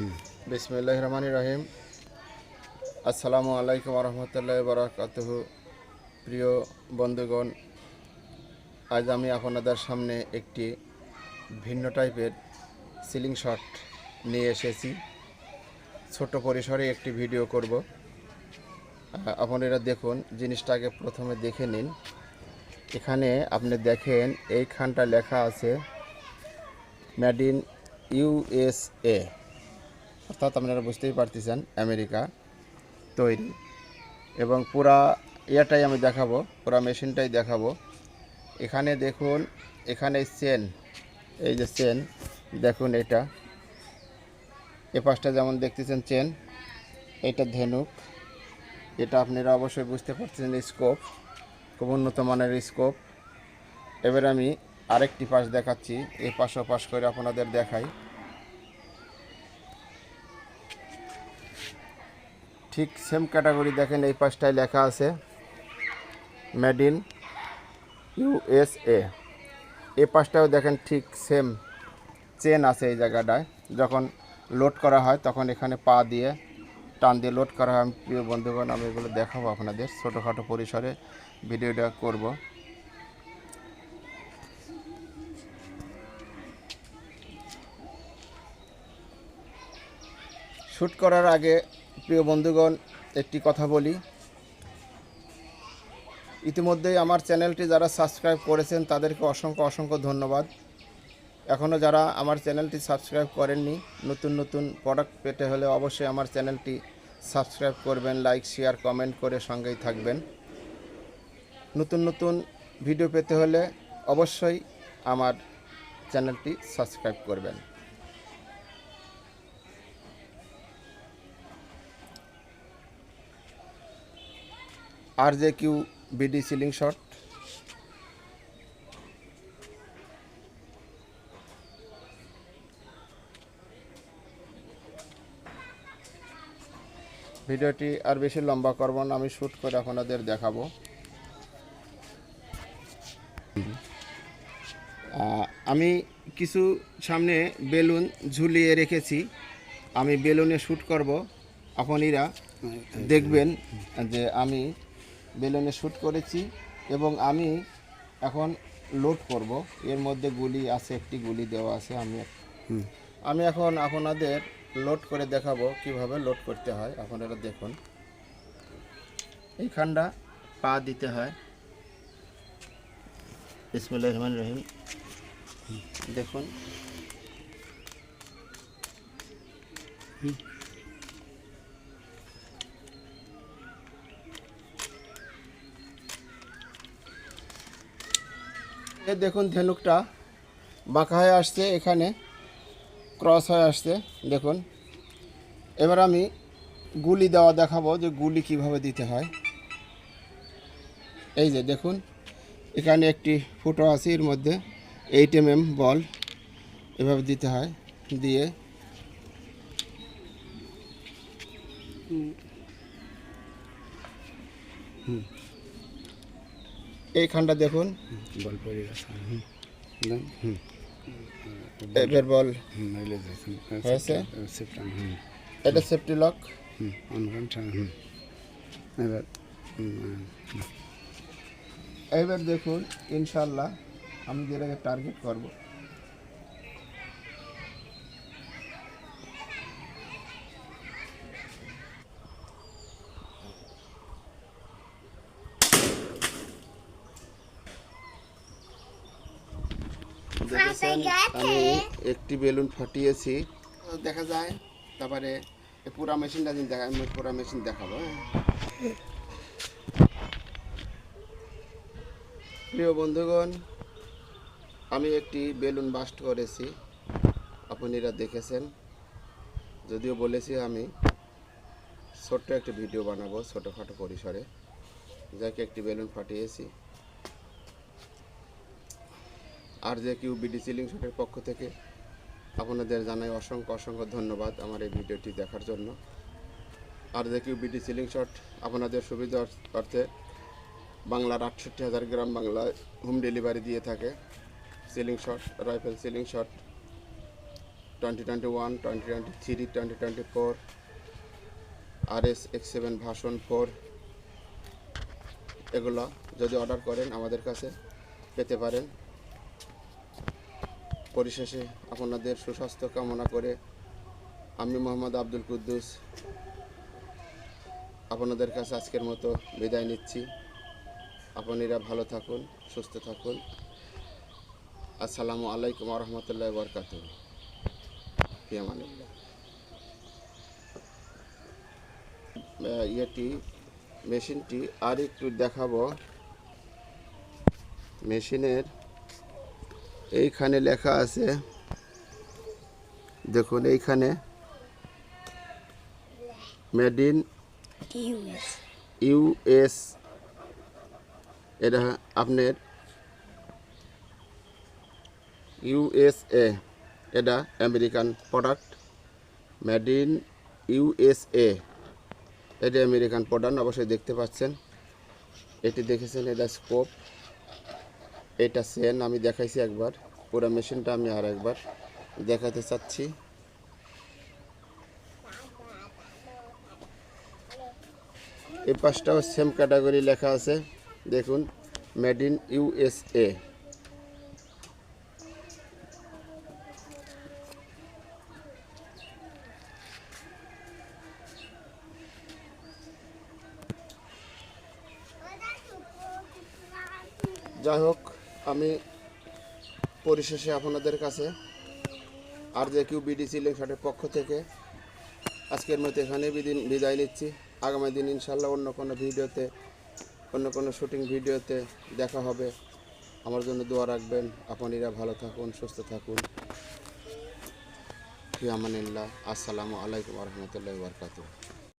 বিসমিল্লাহ রহমান রহিম আসসালামু আলাইকুম রহমতুল্লাহ বরাকাতুহ। প্রিয় বন্ধুগণ, আজ আমি আপনাদের সামনে একটি ভিন্ন টাইপের সিলিং শট নিয়ে এসেছি। ছোট পরিসরে একটি ভিডিও করব। আপনারা দেখুন, জিনিসটাকে প্রথমে দেখে নিন। এখানে আপনি দেখেন এইখানটা লেখা আছে, মেড ইন ইউএসএ অর্থাৎ আপনারা বুঝতেই পারতেছেন, আমেরিকা তৈরি। এবং পুরা ইয়েটাই আমি দেখাবো, পুরা মেশিনটাই দেখাবো। এখানে দেখুন, এখানে চেন এই যে চেন দেখুন এটা। এ পাশটা যেমন দেখতেছেন চেন, এটা ধেনুক। এটা আপনারা অবশ্যই বুঝতে পারছেন স্কোপ, খুব উন্নত মানের স্কোপ। এবার আমি আরেকটি পাশ দেখাচ্ছি এই পাশ ও পাশ করে আপনাদের দেখাই। ঠিক সেম ক্যাটাগরি দেখেন, এই পাশটায় লেখা আছে মেড ইন ইউএসএ এই পাশটাও দেখেন ঠিক সেম চেন আছে এই জায়গাটায়। যখন লোড করা হয়, তখন এখানে পা দিয়ে টান দিয়ে লোড করা হয়। আমি প্রিয় বন্ধুগণ, আমি এগুলো দেখাবো আপনাদের ছোটোখাটো পরিসরে। ভিডিওটা করব। শ্যুট করার আগে প্রিয় বন্ধুগণ, একটি কথা বলি। ইতিমধ্যেই আমার চ্যানেলটি যারা সাবস্ক্রাইব করেছেন, তাদেরকে অসংখ্য অসংখ্য ধন্যবাদ। এখনও যারা আমার চ্যানেলটি সাবস্ক্রাইব করেননি, নতুন নতুন প্রোডাক্ট পেতে হলে অবশ্যই আমার চ্যানেলটি সাবস্ক্রাইব করবেন লাইক শেয়ার কমেন্ট করে সঙ্গেই থাকবেন। নতুন নতুন ভিডিও পেতে হলে অবশ্যই আমার চ্যানেলটি সাবস্ক্রাইব করবেন। আর J Q BD ceiling shot ভিডিওটি আর বেশি লম্বা করব না, আমি শ্যুট করে আপনাদের দেখাবো। আমি কিছু সামনে বেলুন ঝুলিয়ে রেখেছি। আমি বেলুনে শ্যুট করব। আপনারা দেখবেন যে আমি বেলুনে শ্যুট করেছি এবং আমি এখন লোড করব। এর মধ্যে গুলি আছে একটি গুলি দেওয়া আছে আমি আমি এখন আপনাদের লোড করে দেখাবো কীভাবে লোড করতে হয় আপনারা দেখুন। এইখানটা পা দিতে হয়। ইসমুল্লাহ রহমান রহিম। দেখুন। এ দেখুন ধেনুকটা বাঁকা হয়ে আসছে এখানে, ক্রস হয়ে আসছে, দেখুন। এবার আমি গুলি দেওয়া দেখাবো যে গুলি কীভাবে দিতে হয়। এই যে দেখুন, এখানে একটি ফুটো আছে, এর মধ্যে এইট এম এম বল এভাবে দিতে হয়, দিয়ে এইখানটা দেখুন। এবার বল? এটা সেফটি লক এবার এবার দেখুন ইনশাল্লাহ আমি যেটাকে টার্গেট করব দেখেছেন আমি একটি বেলুন ফাটিয়েছি। দেখা যায় তারপরে পুরা মেশিনটা দিন দেখা আমি পুরা মেশিন দেখাবো হ্যাঁ। প্রিয় বন্ধুগণ আমি একটি বেলুন বাস্ট করেছি। আপনারা দেখেছেন। যদিও বলেছি আমি ছোট্ট একটি ভিডিও বানাবো ছোটোখাটো পরিসরে। যাকে একটি বেলুন ফাটিয়েছি। আর যে কিউ বিডি সিলিং শটের পক্ষ থেকে আপনাদের জানাই অসংখ্য অসংখ্য ধন্যবাদ আমার এই ভিডিওটি দেখার জন্য। আর যে কিউ বিডি সিলিং শট আপনাদের সুবিধা অর্থে বাংলার আটষট্টি হাজার গ্রাম বাংলায় হোম ডেলিভারি দিয়ে থাকে। Ceiling shot, rifle ceiling shot, twenty twenty one, twenty twenty three, twenty twenty four আর S X seven version four, এগুলো যদি অর্ডার করেন আমাদের কাছে পেতে পারেন। পরিশেষে আপনাদের সুস্বাস্থ্য কামনা করে আমি মোহাম্মদ আব্দুল কুদ্দুস আপনাদের কাছে আজকের মতো বিদায় নিচ্ছি। আপনারা ভালো থাকুন, সুস্থ থাকুন। আসসালামু আলাইকুম রহমতুল্লাহ বরকাত ইয়েটি, মেশিনটি আর একটু দেখাবো। মেশিনের এইখানে লেখা আছে দেখুন এইখানে মেড ইন ইউএস এটা আপনার ইউএসএ এটা American product made in USA এটা আমেরিকান প্রোডাক্ট অবশ্যই দেখতে পাচ্ছেন এটি দেখেছেন এটা স্কোপ এটা সেন, আমি দেখাইছি একবার। পুরো মেশিনটা আমি আর একবার দেখাতে চাচ্ছি। এই পাঁচটাও সেম ক্যাটাগরি লেখা আছে। দেখুন মেড ইন ইউএসএ যাই হোক আমি পরিশেষে আপনাদের কাছে আর যে কিউ বিডিসি লেখাটের পক্ষ থেকে আজকের মতো এখানে বিদায় নিচ্ছি। আগামী দিন ইনশাল্লাহ অন্য কোনো ভিডিওতে, অন্য কোনো শুটিং ভিডিওতে দেখা হবে। আমার জন্য দোয়া রাখবেন। আপনারা ভালো থাকুন, সুস্থ থাকুন। ফিয়ামানিল্লাহ আসসালামু আলাইকুম রহমতুল্লাহ বরকাতুহ।